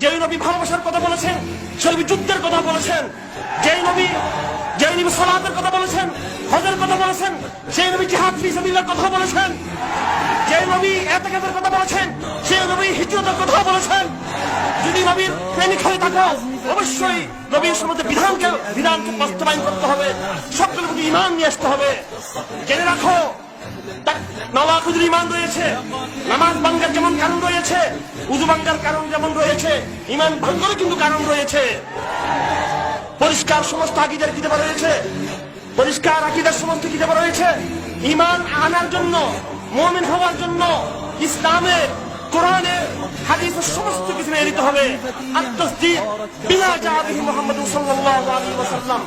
যে নবী ভালোবাসার কথা বলেছেন, সেই নবী যুদ্ধের কথা বলেছেন, যেই নবী যেই নবী সালাতের কথা বলেছেন, হজের কথা বলেছেন, সেই নবী জিহাদ ফি সাবিলের কথা বলেছেন যে নবী এতেকাদের কথা বলেছেন, সেই নবী হিজরতের কথা বলেছেন। যদি নবীর প্রেমিক হয়ে থাকো, অবশ্যই নবীর সম্বন্ধে বিধানকে বিধানকে বাস্তবায়ন করতে হবে, সকলের প্রতি ইমান নিয়ে আসতে হবে। জেনে রাখো, তার নওয়াকুজুর ইমান রয়েছে, নামাজ কারণ রয়েছে। উজু ভাঙ্গার কারণ যেমন রয়েছে, ইমান ভঙ্গের কিন্তু কারণ রয়েছে। পরিষ্কার সমস্ত আকিদের কিতাব রয়েছে? পরিষ্কার আকিদার সমস্ত কিতাব রয়েছে? ইমান আনার জন্য, মুমিন হওয়ার জন্য ইসলামের কোরআনের হাদিসের সমস্ত কিছু নিতে হবে। বিনা সাল্লাল্লাহু আলাইহি ওয়াসাল্লাম।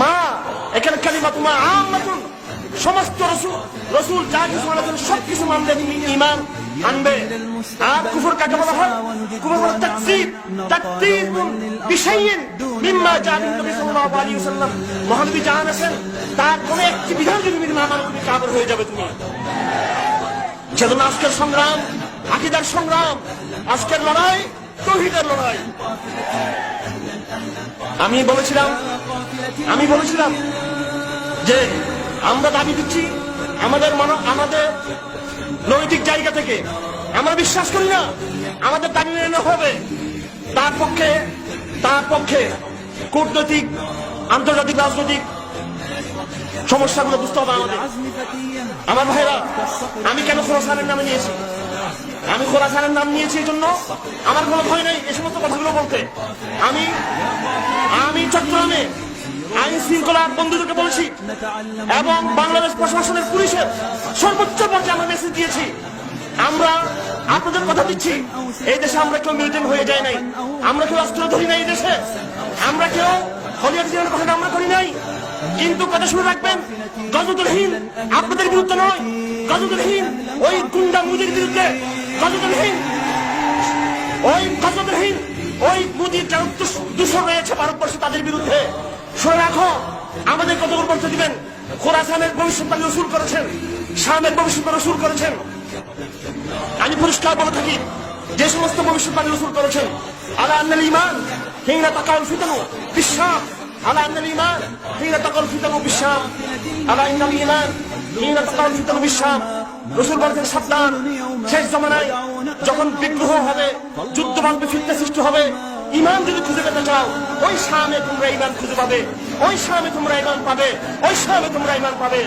মা, এখানে সমস্ত রসুল রসুল যা কিছু বলেছেন সব কিছু মানলে তুমি ইমান আনবে। আর কুফর কাকে বলা হয়? কুফর হলো বিশাইয়িন মিম্মা জাবিন নবী সাল্লাল্লাহু আলাইহি ওয়াসাল্লাম মহানবী আছেন, তার কোন একটি বিধান যদি তুমি না মানো, তুমি কাফের হয়ে যাবে তুমি। সেজন্য আজকের সংগ্রাম, আকিদার সংগ্রাম, আজকের লড়াই, তৌহিদের লড়াই। আমি বলেছিলাম আমি বলেছিলাম যে আমরা দাবি দিচ্ছি, আমাদের মন আমাদের নৈতিক জায়গা থেকে। আমরা বিশ্বাস করি না, আমাদের দাবি মেনে হবে। তার পক্ষে তার পক্ষে কূটনৈতিক, আন্তর্জাতিক, রাজনৈতিক সমস্যাগুলো বুঝতে হবে আমাদের। আমার ভাইরা, আমি কেন খোরাসানের নামে নিয়েছি? আমি খোরাসানের নাম নিয়েছি এই জন্য আমার কোনো ভয় নেই এই সমস্ত কথাগুলো বলতে। আমি আমি চট্টগ্রামে আইন শৃঙ্খলা বন্ধুদেরকে বলেছি, এবং বাংলাদেশ প্রশাসনের পুলিশের সর্বোচ্চ পর্যায়ে আমরা মেসেজ দিয়েছি। আমরা আপনাদের কথা দিচ্ছি, এই দেশে আমরা কেউ মিলিটেন্ট হয়ে যায় নাই, আমরা কেউ অস্ত্র ধরি নাই এই দেশে, আমরা কেউ হলিয়া জীবনের কথা আমরা করি নাই। কিন্তু কথা শুনে রাখবেন গজদুলহীন আপনাদের বিরুদ্ধে নয় গজদুলহীন ওই গুন্ডা মুদির বিরুদ্ধে গজদুলহীন ওই গজদুলহীন ওই মুদির যারা দুষ- দূষণ রয়েছে ভারতবর্ষে তাদের বিরুদ্ধে। রাখো। আমাদের কতগুলো পর্যন্ত দিবেন? খোরাসানের ভবিষ্যৎবাণী রসুল করেছেন, শামের ভবিষ্যৎবাণী রসুল করেছেন। আমি পরিষ্কার বলে থাকি, যে সমস্ত ভবিষ্যৎবাণী রসুল করেছেন, আলা আন্নাল ইমান হিংরা তাকাউল ফিতানু বিশ্বাস। আলা আন্নাল ইমান হিংরা তাকাউল ফিতানু বিশ্বাস। আলা ইন্নাল ইমান হিংরা তাকাউল ফিতানু বিশ্বাস। রসুল বলেছেন, সাবধান, শেষ জমানায় যখন বিগ্রহ হবে, যুদ্ধ বান্ধবে ফিরতে সৃষ্টি হবে ইমান যদি খুঁজে পেতে চাও, ওই সামে তোমরা ইমান খুঁজে পাবে, ওই সামে তোমরা ইমান পাবে, ওই সামে তোমরা ইমান পাবে।